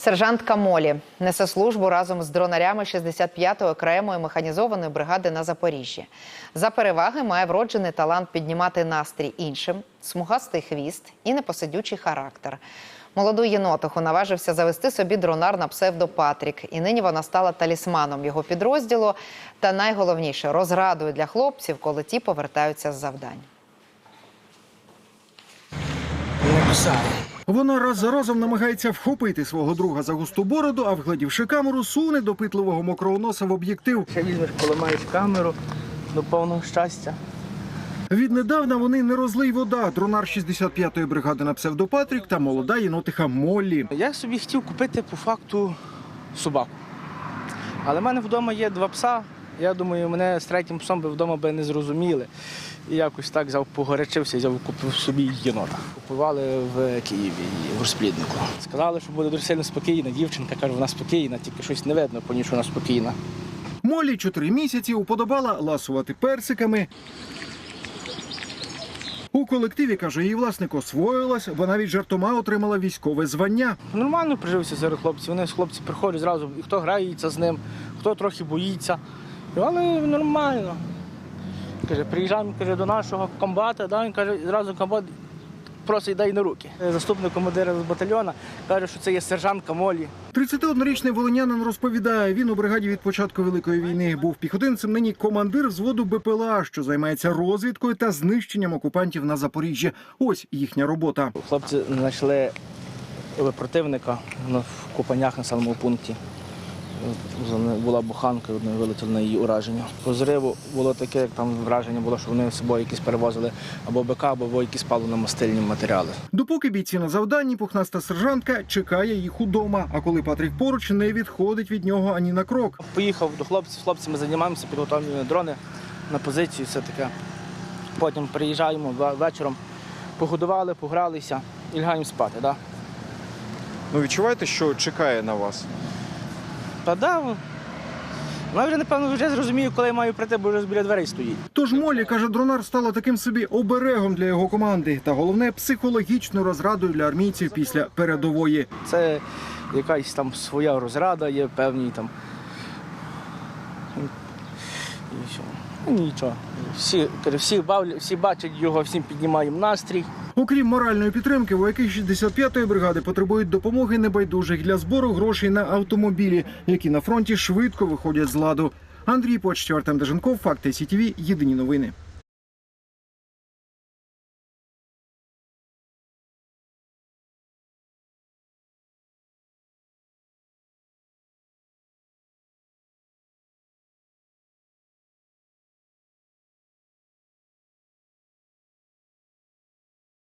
Сержантка Молі несе службу разом з дронарями 65-ї окремої механізованої бригади на Запоріжжі. За переваги має вроджений талант піднімати настрій іншим, смугастий хвіст і непосидючий характер. Молоду єнотиху наважився завести собі дронар на псевдо Патрік, і нині вона стала талісманом його підрозділу. Та найголовніше розрадою для хлопців, коли ті повертаються з завдань. Кусає. Вона раз за разом намагається вхопити свого друга за густу бороду, а вгледівши камеру, суне допитливого мокрого носа в об'єктив. Ще візьмеш, поламаєш камеру до повного щастя. Віднедавна вони не розлий вода. Дронар 65-ї бригади на псевдопатрік та молода єнотиха Моллі. Я собі хотів купити по факту собаку. Але в мене вдома є два пса. Я думаю, мене з третім псом би вдома би не зрозуміли. І якось так взяв, погорячився і взяв, купив собі єнота. Купували в Києві в розпліднику. Сказали, що буде дуже сильно спокійна. Дівчинка каже, вона спокійна, тільки щось не видно, по ній, що вона спокійна. Моллі чотири місяці уподобала ласувати персиками. У колективі, каже, її власник освоїлась, бо навіть жартома отримала військове звання. Нормально прижився серед хлопців. Вони з хлопці приходять зразу, і хто грається з ним, хто трохи боїться. Але нормально. Каже, приїжджаємо каже, до нашого комбата, да, він каже, зразу комбат просить дай на руки. Заступник командира з батальйона каже, що це є сержантка Молі. 31-річний волинянин розповідає, він у бригаді від початку великої війни був піхотинцем. Нині командир взводу БПЛА, що займається розвідкою та знищенням окупантів на Запоріжжі. Ось їхня робота. Хлопці знайшли противника ну, в Купанях на самому пункті. Була буханка, одне вилетіло на її ураження. По зриву було таке, як там враження було, що вони з собою якісь перевозили або БК, або якісь паливно-мастильні матеріали. Допоки бійці на завданні, пухнаста сержантка чекає їх удома. А коли Патрік поруч не відходить від нього ані на крок. Поїхав до хлопців, хлопцями займаємося, підготовлюємо дрони на позицію, все таке. Потім приїжджаємо вечором, погодували, погралися і лягаємо спати. Да? Ну відчуваєте, що чекає на вас? Та да, ну, я вже напевно вже зрозумію, коли я маю прийти, бо вже біля дверей стоїть. Тож Молі каже, дронар стала таким собі оберегом для його команди, та головне психологічною розрадою для армійців після передової. Це якась там своя розрада, є певні там. І що? Ну, нічого. Всі, каже, всі, бавлять, всі бачать його, всім піднімаємо настрій. Окрім моральної підтримки, вояки 65-ї бригади потребують допомоги небайдужих для збору грошей на автомобілі, які на фронті швидко виходять з ладу. Андрій Почтів, Артем Деженков, Факти СІТВ, Єдині новини.